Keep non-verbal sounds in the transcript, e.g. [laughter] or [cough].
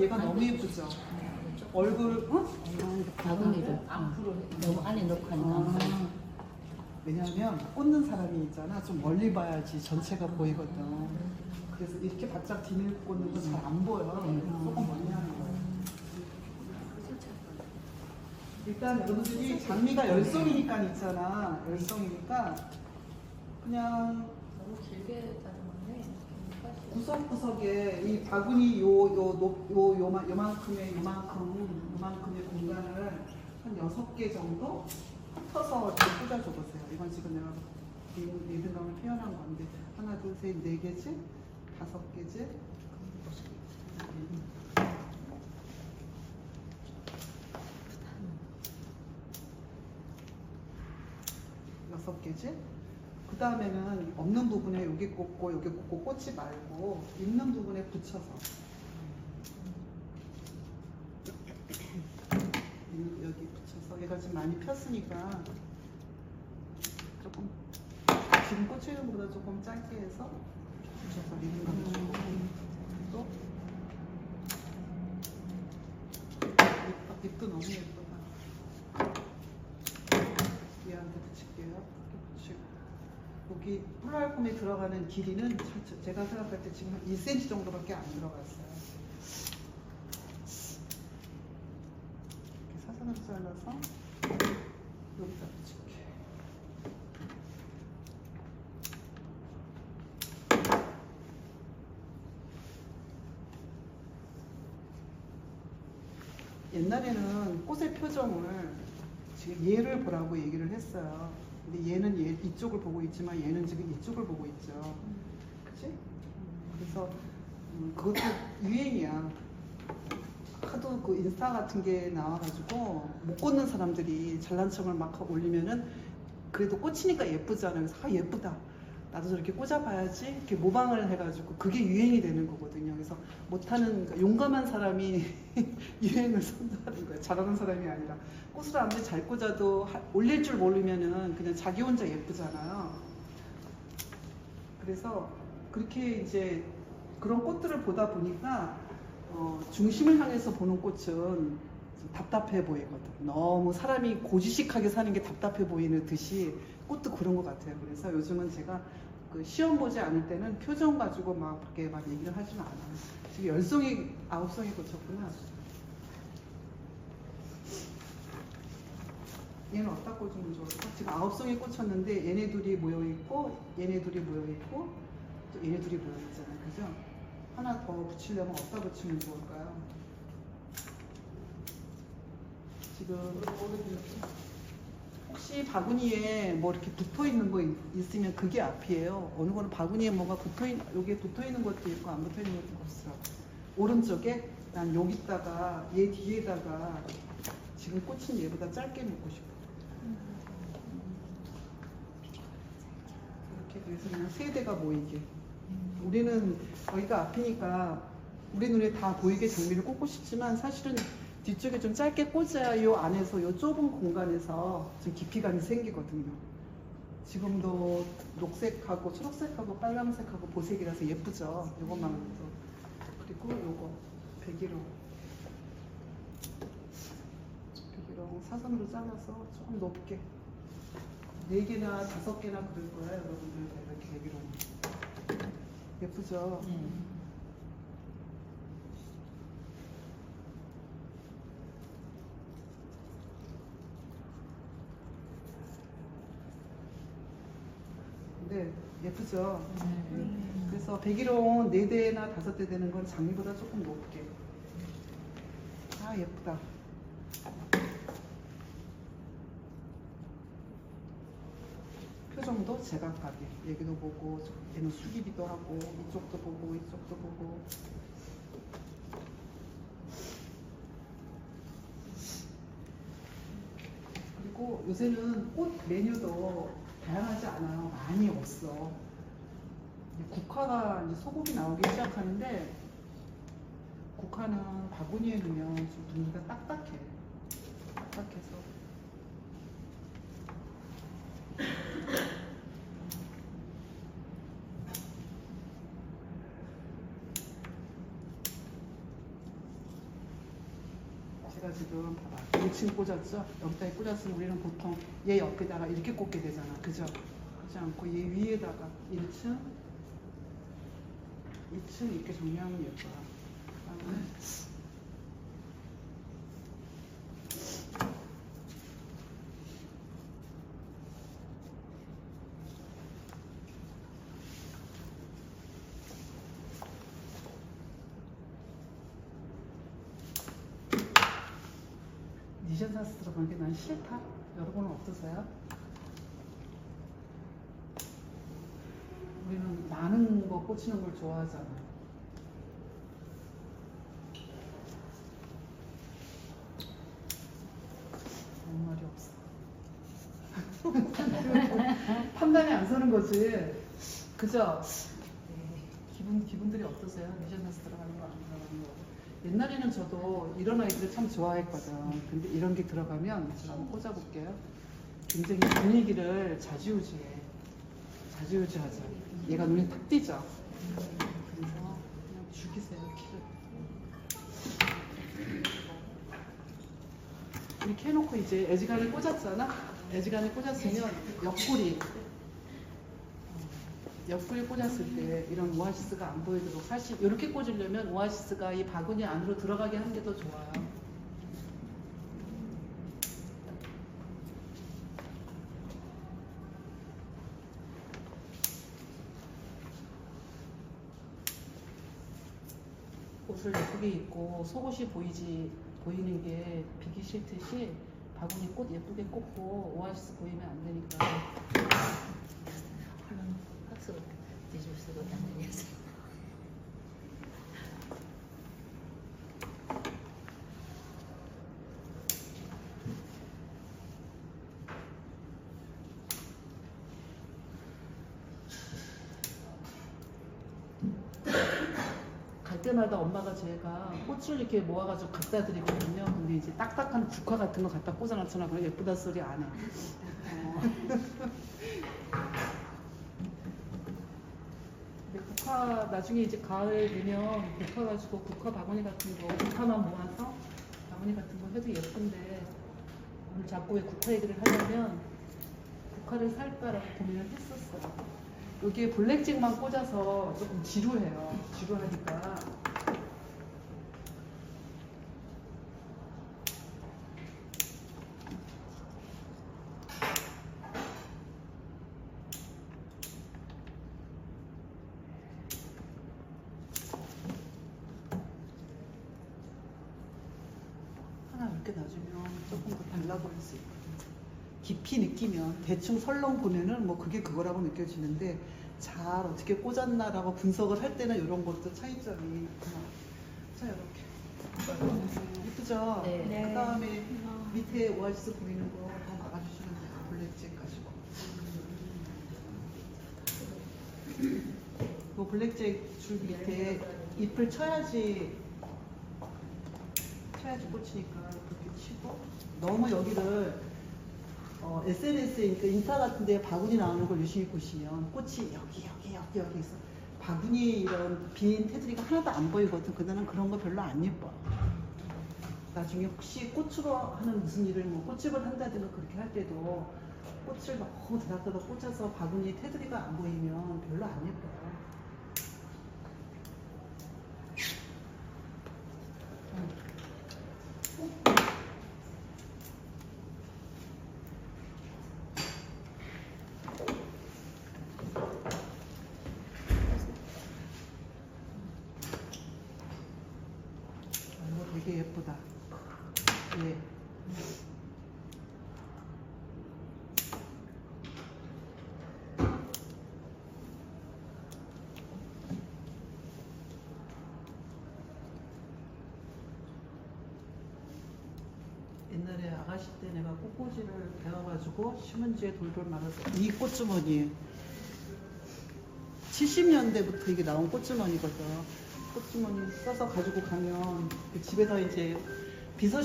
얘가 너무 예쁘죠? 얼굴, 어? 바구니를 앞으로 너무 안에 넣고 하니까 아, 왜냐하면 꽂는 사람이 있잖아. 좀 멀리 봐야지 전체가 보이거든. 그래서 이렇게 바짝 비닐 꽂는 건 잘 안 보여. 그래서 조금 멀리 하는 거예요. 일단 여러분들이 장미가 열송이니까 있잖아. 열송이니까 그냥 너무 길게 구석구석에 이 바구니 요요요 요만 요만큼의 요만큼 요만큼의 공간을 한 여섯 개 정도 흩어서 이렇게 꽂아줘 보세요. 이건 지금 내가 리- 리듬감을 표현한 건데 하나 둘 셋 네 개지? 다섯 개지? 여섯 개지 그 다음에는 없는 부분에 여기 꽂고 여기 꽂고 꽂지 말고 있는 부분에 붙여서. 이- 여기 붙여서. 얘가 지금 많이 폈으니까 조금 지금 꽂히는 것보다 조금 짧게 해서 붙여서 리듬감을 주고. 또? 잎- 잎도 너무 예쁘다 얘한테 붙일게요 이렇게 붙이고 폴라알콤에 들어가는 길이는 제가 생각할 때 지금 한 1cm 정도밖에 안 들어갔어요. 이렇게 사선으로 잘라서 여기다 붙일게. 옛날에는 꽃의 표정을 지금 얘를 보라고 얘기를 했어요. 근데 얘는 얘 이쪽을 보고 있지만 얘는 지금 이쪽을 보고 있죠. 그치? 그래서 음, 그것도 유행이야. 하도 그 인스타 같은 게 나와가지고 못 꽂는 사람들이 잘난 척을 막 올리면은 그래도 꽂히니까 예쁘잖아요. 그래서 아 예쁘다. 나도 저렇게 꽂아봐야지 이렇게 모방을 해가지고 그게 유행이 되는 거거든요. 그래서 못하는 그러니까 용감한 사람이 [laughs] 유행을 선도하는 거예요. 잘하는 사람이 아니라 꽃을 아무리 잘 꽂아도 하- 올릴 줄 모르면은 그냥 자기 혼자 예쁘잖아요. 그래서 그렇게 이제 그런 꽃들을 보다 보니까 어, 중심을 향해서 보는 꽃은 좀 답답해 보이거든. 너무 사람이 고지식하게 사는 게 답답해 보이는 듯이 꽃도 그런 것 같아요. 그래서 요즘은 제가 그 시험 보지 않을 때는 표정 가지고 막 밖에 막 얘기를 하지는 않아요. 지금 열 송이 아홉 송이 꽂혔구나. 얘는 어디다 꽂으면 좋을까? 지금 아홉 송이 꽂혔는데 얘네 둘이 모여 있고 얘네 둘이 모여 있고 또 얘네 둘이 모여 있잖아요. 그죠? 하나 더 붙이려면 어디다 붙이면 좋을까요? 지금 혹시 바구니에 뭐 이렇게 붙어 있는 거 있- 있으면 그게 앞이에요. 어느 거는 바구니에 뭐가 붙어 있 여기에 붙어 있는 것도 있고 안 붙어 있는 것도 있어. 오른쪽에 난 여기다가 얘 뒤에다가 지금 꽂힌 얘보다 짧게 묶고 싶어. 이렇게 그래서 그냥 세 대가 모이게. 우리는 여기가 앞이니까 우리 눈에 다 보이게 장미를 꽂고 싶지만 사실은 뒤쪽에 좀 짧게 꽂아야 요 안에서 요 좁은 공간에서 좀 깊이감이 생기거든요. 지금도 녹색하고 초록색하고 빨간색하고 보색이라서 예쁘죠. 요것만 해도. 그리고 요거 백일홍. 백일홍 사선으로 잘라서 조금 높게 네 개나 다섯 개나 그럴 거예요, 여러분들 이렇게 백일홍. 예쁘죠. 근 데 예쁘죠. 그래서 백일홍 네 대나 다섯 대 되는 건 장미보다 조금 높게. 아 예쁘다. 표정도 제각각이 여기도 보고 얘는 숙이기도 하고 이쪽도 보고 이쪽도 보고 그리고 요새는 꽃 메뉴도 다양하지 않아요. 많이 없어. 국화가 이제 소금이 나오기 시작하는데 국화는 바구니에 넣으면 좀 분위기가 딱딱해. 딱딱해서 제가 지금 봐봐 1층 꽂았죠? 여기다 꽂았으면 우리는 보통 얘 옆에다가 이렇게 꽂게 되잖아 그죠? 그렇지 않고 얘 위에다가 1층 2층 이렇게 정리하면 예뻐요 그 니션사스 들어가는 게난 싫다. 여러분은 어떠세요? 우리는 많은 거 꽂히는 걸 좋아하잖아. 아무 말이 없어. [laughs] 판단이 안 서는 거지. 그죠? 기분 기분들이 어떠세요? 미션사스 들어가는 거 안 들어가는 거. 옛날에는 저도 이런 아이들을 참 좋아했거든. 근데 이런 게 들어가면 제가 한번 꽂아볼게요. 굉장히 분위기를 자지우지해. 자지우지하죠. 얘가 눈에 탁 띄죠. 그래서 그냥 죽이세요 키를. 이렇게 해놓고 이제 애지간을 꽂았잖아. 애지간을 꽂았으면 옆구리 옆구리 꽂았을 때 이런 오아시스가 안 보이도록 사실 이렇게 꽂으려면 오아시스가 이 바구니 안으로 들어가게 하는 게 더 좋아요. 옷을 예쁘게 입고 속옷이 보이지 보이는 게 비기 싫듯이 바구니 꽃 예쁘게 꽂고 오아시스 보이면 안 되니까 박수로 뒤줄 수도 당연히 갈 때마다 엄마가 제가 꽃을 이렇게 모아가지고 갖다 드리거든요. 근데 이제 딱딱한 국화 같은 거 갖다 꽂아놨잖아. 그럼 예쁘다 소리 안 해. [laughs] 어. 국화 나중에 이제 가을 되면 국화 가지고 국화 바구니 같은 거 국화만 모아서 바구니 같은 거 해도 예쁜데 오늘 자꾸 왜 국화 얘기를 하려면 국화를 살까라고 고민을 했었어요. 여기에 블랙잭만 꽂아서 조금 지루해요. 지루하니까. 하나 이렇게 놔주면 조금 더 달라 보일 수 있거든요. 깊이 느끼면 대충 설렁 보면은 뭐 그게 그거라고 느껴지는데 잘 어떻게 꽂았나라고 분석을 할 때는 이런 것도 차이점이 있구나. 자 이렇게 예쁘죠? 네. 그 다음에 밑에 오아시스 보이는 거더 막아주시면 돼요. 블랙잭 가지고. 뭐 블랙잭 줄 밑에 잎을 쳐야지 쳐야지 꽂히니까 치고 너무 여기를 어, SNS에 그러니까 인스타 같은 데 바구니 나오는 걸 유심히 보시면 꽃이 여기 여기 여기 여기 있어. 바구니 이런 빈 테두리가 하나도 안 보이거든. 그날은 그런 거 별로 안 예뻐. 나중에 혹시 꽃으로 하는 무슨 일을 뭐 꽃집을 한다든가 그렇게 할 때도 꽃을 너무 다닥다닥 꽂아서 바구니 테두리가 안 보이면 별로 안 예뻐요 아, 이거 되게 예쁘다. 예. 옛날에 아가씨 때 내가 꽃꽂이를 배워가지고 신문지에 돌돌 말아서 이 꽃주머니 70년대부터 이게 나온 꽃주머니거든. 꽃주머니 써서 가지고 가면 그 집에서 이제 비서실